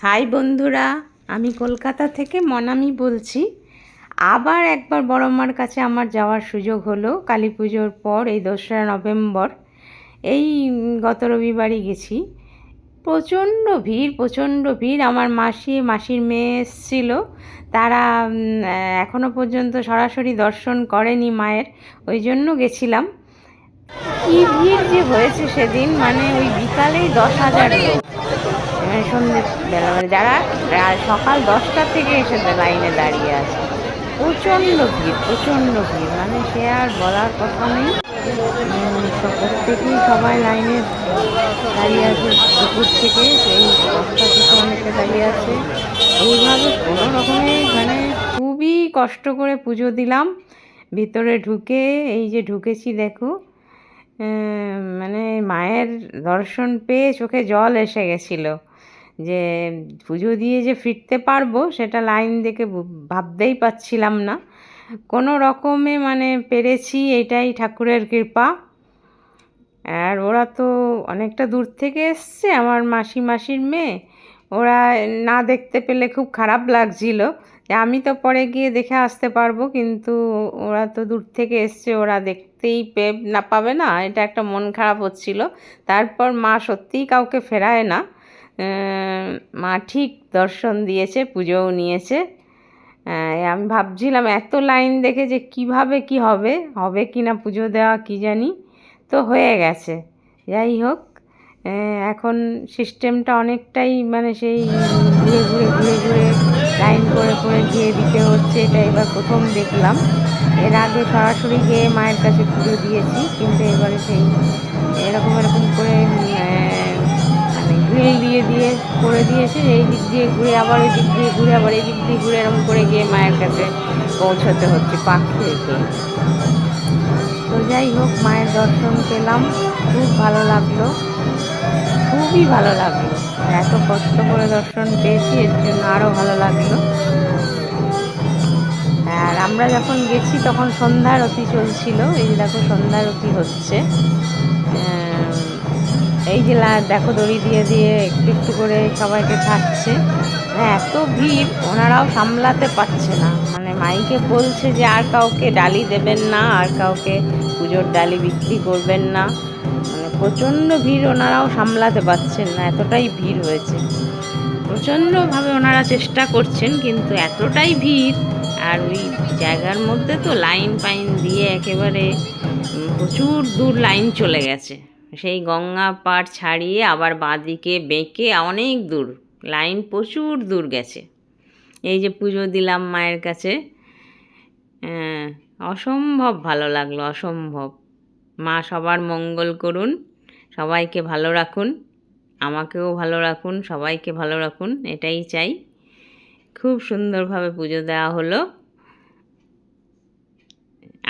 High বন্ধুরা আমি কলকাতা থেকে মনামি বলছি। আবার একবার বড় মার কাছে আমার যাওয়ার সুযোগ হলো। কালী পুজোর পর এই দোসরা নভেম্বর এই গত রবিবারই গেছি। প্রচণ্ড ভিড় প্রচণ্ড ভিড়। আমার মাসি মাসির মেয়ে এসেছিল। তারা উম, এখনও পর্যন্ত সরাসরি দর্শন করেনি মায়ের ওই জন্য গেছিলাম। কি ভিড় যে হয়েছে সেদিন মানে ওই বিকালেই দশ হাজার মানে সন্ধ্যেবেলা মানে যারা সকাল দশটা থেকে এসে লাইনে দাঁড়িয়ে আছে, প্রচণ্ড ভিড় প্রচণ্ড ভিড়। মানে সে আর বলার কথা নেই। প্রত্যেকেই সবাই লাইনে দাঁড়িয়ে আছে, দুপুর থেকে সেই দশটা থেকে অনেকে দাঁড়িয়ে আছে। এইভাবে কোনো রকমে মানে খুবই কষ্ট করে পুজো দিলাম। ভিতরে ঢুকে, এই যে ঢুকেছি দেখো মানে মায়ের দর্শন পেয়ে চোখে জল এসে গেছিল। যে পুজো দিয়ে যে ফিরতে পারব, সেটা লাইন দেখে ভাবতেই পাচ্ছিলাম না। কোনো রকমে মানে পেরেছি এটাই ঠাকুরের কৃপা। আর ওরা তো অনেকটা দূর থেকে এসছে, আমার মাসি মাসির মেয়ে। ওরা না দেখতে পেলে খুব খারাপ লাগছিল। যে আমি তো পরে গিয়ে দেখে আসতে পারব, কিন্তু ওরা তো দূর থেকে এসছে, ওরা দেখতেই পে, না পাবে না, এটা একটা মন খারাপ হচ্ছিল। তারপর মা সত্যিই কাউকে ফেরায় না। মা ঠিক দর্শন দিয়েছে, পুজোও নিয়েছে। আমি ভাবছিলাম এত লাইন দেখে যে কীভাবে কি হবে হবে কি না পুজো দেওয়া কি জানি? তো হয়ে গেছে। যাই হোক এখন সিস্টেমটা অনেকটাই মানে সেই ঘুরে ঘুরে ঘুরে ঘুরে লাইন করে করে গিয়ে দিতে হচ্ছে, এটা এবার প্রথম দেখলাম। এর আগে সরাসরি গিয়ে মায়ের কাছে পুজো দিয়েছি, কিন্তু এবারে সেই এরকম এরকম করে গ্রিল দিয়ে দিয়ে করে দিয়েছে এই দিক দিয়ে ঘুরে আবার ওই দিক দিয়ে ঘুরে আবার এই দিক দিয়ে ঘুরে এরকম করে গিয়ে মায়ের কাছে পৌঁছতে হচ্ছে পাখ খেয়ে তো। যাই হোক মায়ের দর্শন পেলাম। খুব ভালো লাগল। খুবই ভালো লাগল। এত কষ্ট করে দর্শন পেয়েছি এর জন্য আরও ভালো লাগল। আর আমরা যখন গেছি তখন সন্ধ্যারতি চলছিল। এই দেখো সন্ধ্যারতি হচ্ছে। আহ, এই যে দেখো দড়ি দিয়ে দিয়ে একটু একটু করে সবাইকে ছাড়ছে। মানে এত ভিড়, ওনারাও সামলাতে পারছে না। মানে মাইকে বলছে যে আর কাউকে ডালি দেবেন না, আর কাউকে পুজোর ডালি বিক্রি করবেন না। মানে প্রচণ্ড ভিড় ওনারাও সামলাতে পারছেন না, এতটাই ভিড় হয়েছে। প্রচণ্ডভাবে ওনারা চেষ্টা করছেন, কিন্তু এতটাই ভিড়, আর ওই জায়গার মধ্যে তো লাইন পাইন দিয়ে একেবারে প্রচুর দূর লাইন চলে গেছে। সেই গঙ্গা পাড় ছাড়িয়ে আবার বাঁদিকে বেঁকে অনেক দূর লাইন প্রচুর দূর গেছে। এই যে পুজো দিলাম মায়ের কাছে হ্যাঁ, অসম্ভব ভালো লাগল অসম্ভব। মা সবার মঙ্গল করুন সবাইকে ভালো রাখুন আমাকেও ভালো রাখুন সবাইকে ভালো রাখুন এটাই চাই। খুব সুন্দরভাবে পুজো দেওয়া হলো।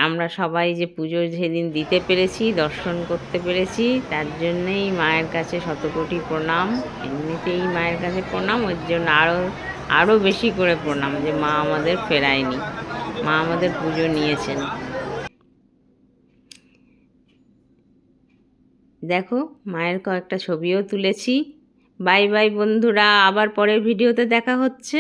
আমরা সবাই যে পুজো সেদিন দিতে পেরেছি, দর্শন করতে পেরেছি, তার জন্যেই মায়ের কাছে শতকোটি প্রণাম। এমনিতেই মায়ের কাছে প্রণাম, ওর জন্য আরও আরও বেশি করে প্রণাম যে মা আমাদের ফেরায়নি, মা আমাদের পুজো নিয়েছেন। দেখো, মায়ের কয়েকটা ছবিও তুলেছি। বাই বাই বন্ধুরা, আবার পরের ভিডিওতে দেখা হচ্ছে।